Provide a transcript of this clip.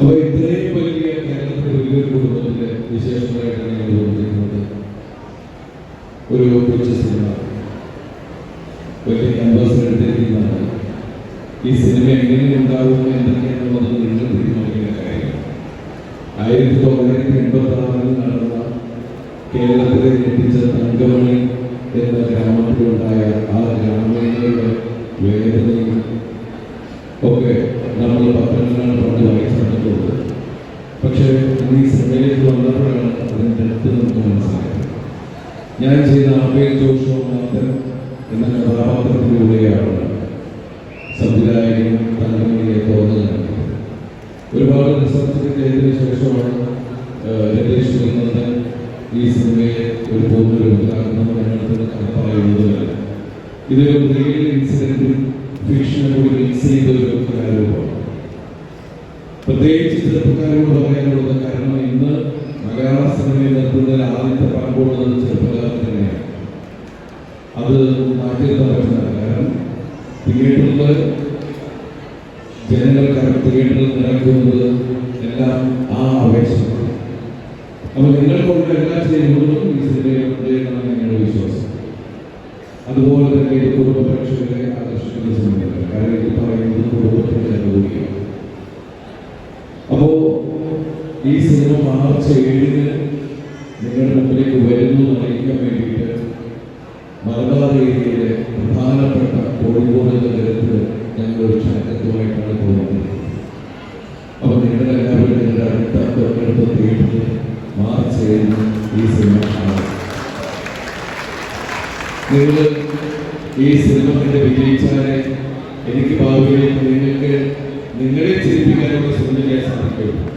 അപ്പൊ ഇത്രയും വലിയ കേരളത്തിലെ കുടുംബത്തിന്റെ വിശേഷങ്ങളായിട്ടാണ് ഞാൻ തോന്നിയിരിക്കുന്നത് ഒരു കൊച്ചു സിനിമ. വലിയ എടുത്തിരിക്കുന്നതാണ് ഈ സിനിമ എങ്ങനെ ഉണ്ടാകും എന്തൊക്കെയാണെന്നുള്ളത് നിങ്ങൾ തീരുമാനിക്കുന്ന കാര്യം. ആയിരത്തി തൊള്ളായിരത്തി എൺപത്തി ആറിൽ നടന്ന കേരളത്തിലെ എത്തിച്ച തങ്കമണി എന്ന ഗ്രാമത്തിലുണ്ടായ ആ ഗ്രാമീണരുടെ വേദനയും ഒക്കെ നമ്മൾ പത്രങ്ങളാണ് പണ്ട് വായിച്ചിട്ടുള്ളത് പക്ഷേ ഈ സിനിമയിലേക്ക് വന്നപ്പോഴാണ് അതിന്റെ അടുത്ത് നമുക്ക് മനസ്സിലായത്. ഞാൻ ചെയ്ത ആപേൽ ജോഷോ മാത്തൻ എന്ന കഥാപാത്രത്തിലൂടെയാണ് സംവിധായകനും തങ്കമണിയെ തുറന്നു ഒരുപാട് റിസർച്ചൊക്കെ ചെയ്തതിനു ശേഷമാണ് രതീഷ് ശ്രീനന്ദൻ ഈ സിനിമയെ ഒരു പൂർണ രൂപത്തിലാക്കുന്നത് ഞങ്ങൾക്ക് കഥ പറയുന്നതല്ല ഇതൊരു റിയൽ ഇൻസിഡന്റും ഫിക്ഷനും കൂടി മിക്സ് ചെയ്ത ഒരു പ്രത്യേകിച്ച് ചെറുപ്പക്കാരോട് പറയാനുള്ളത് കാരണം ഇന്ന് മലയാള സിനിമയിൽ നിർത്തുന്നതിൽ ആദ്യത്തെ പങ്കുള്ളത് ചെറുപ്പക്കാർ തന്നെയാണ്. അത് മാറ്റിയെടുക്കാൻ കാരണം തിയേറ്ററിൽ ജനങ്ങൾ തിയേറ്ററിൽ നിറയ്ക്കുന്നത് എല്ലാം ആ അപേക്ഷയാണ് അപ്പൊ നിങ്ങൾ എല്ലാ ചെയ്യുന്നതും ഈ എന്നാണ് ഞങ്ങളുടെ വിശ്വാസം. അതുപോലെ തന്നെ ഇത് കുടുംബ പ്രേക്ഷകരെ ആകർഷിക്കുന്ന സിനിമയാണ്. കാരണം ഇത് പറയുന്നത് കുടുംബത്തിന്റെ അനുഭൂതിയാണ് അപ്പോ ഈ സിനിമ മാർച്ച് ഏഴിന് നിങ്ങളുടെ മുമ്പിലേക്ക് വരുന്നു എന്ന് അറിയിക്കാൻ വേണ്ടിയിട്ട് മലബാർ ഏരിയയിലെ പ്രധാനപ്പെട്ട കോഴിക്കോട് നഗരത്തിൽ ഞങ്ങൾ ഒരു ക്ഷണക്കത്തുമായിട്ടാണ് പോകുന്നത്. അപ്പൊ നിങ്ങളുടെ എല്ലാവരും നിങ്ങളുടെ അടുത്ത തൊട്ടടുത്ത തിയേറ്ററിൽ മാർച്ച് ഏഴിന് ഈ സിനിമ കാണാം. നിങ്ങൾ ഈ സിനിമ കണ്ട് വിജയിച്ചാലേ എനിക്ക് ഭാവിയിലേക്ക് നിങ്ങൾക്ക് നിങ്ങളെ ചിരിപ്പിക്കാനുള്ള ചെയ്യാൻ സാധിക്കുള്ളൂ